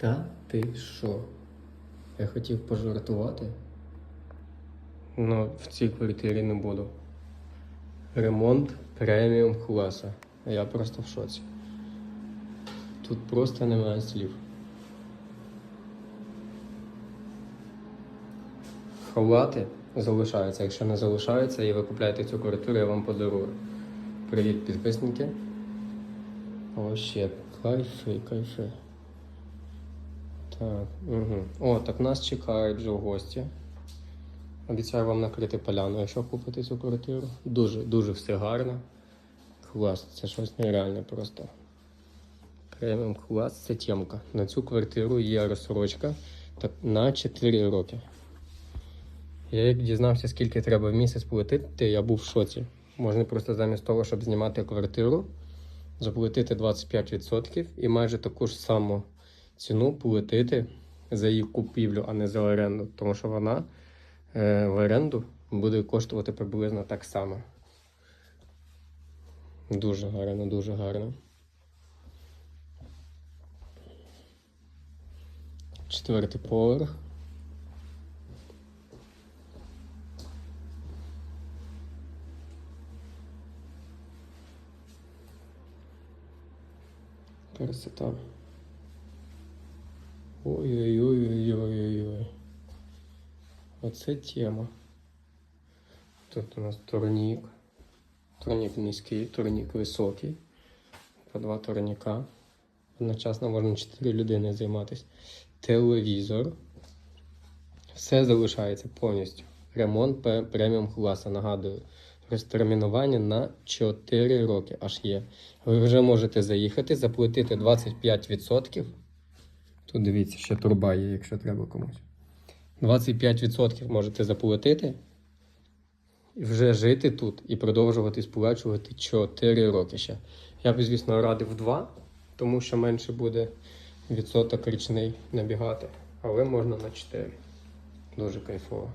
Та ти що? Я хотів пожартувати. Ну, в цій квартирі не буду. Ремонт преміум класа. Я просто в шоці. Тут просто немає слів. Халати залишаються. Якщо не залишаються і ви купляєте цю квартиру, я вам подарую. Привіт, підписники. О, ще кайфи, кайфи. Так, угу. О, так нас чекають вже в гості. Обіцяю вам накрити поляну, якщо купите цю квартиру. Дуже, дуже все гарно. Клас, це щось нереальне просто. Преміум клас, це тємка. На цю квартиру є розсрочка так, на 4 роки. Я як дізнався, скільки треба в місяць платити, я був в шоці. Можна просто замість того, щоб знімати квартиру, заплатити 25% і майже таку ж саму ціну платити за її купівлю, а не за оренду. Тому що вона е, в оренду буде коштувати приблизно так само. Дуже гарно, дуже гарно. Четвертий поверх. Красота. Ой-ой-ой-ой-ой-ой. Оце тема. Тут у нас турнік. Турнік низький, турнік високий. По два турніка. Одночасно можна 4 людини займатися. Телевізор. Все залишається повністю. Ремонт преміум класу, нагадую. Розтермінування на 4 роки аж є. Ви вже можете заїхати, заплатити 25%. Тут дивіться, ще турба є, якщо треба комусь. 25% можете заплатити і вже жити тут і продовжувати сплачувати 4 роки ще. Я б, звісно, радив 2, тому що менше буде відсоток річний набігати, але можна на 4. Дуже кайфово.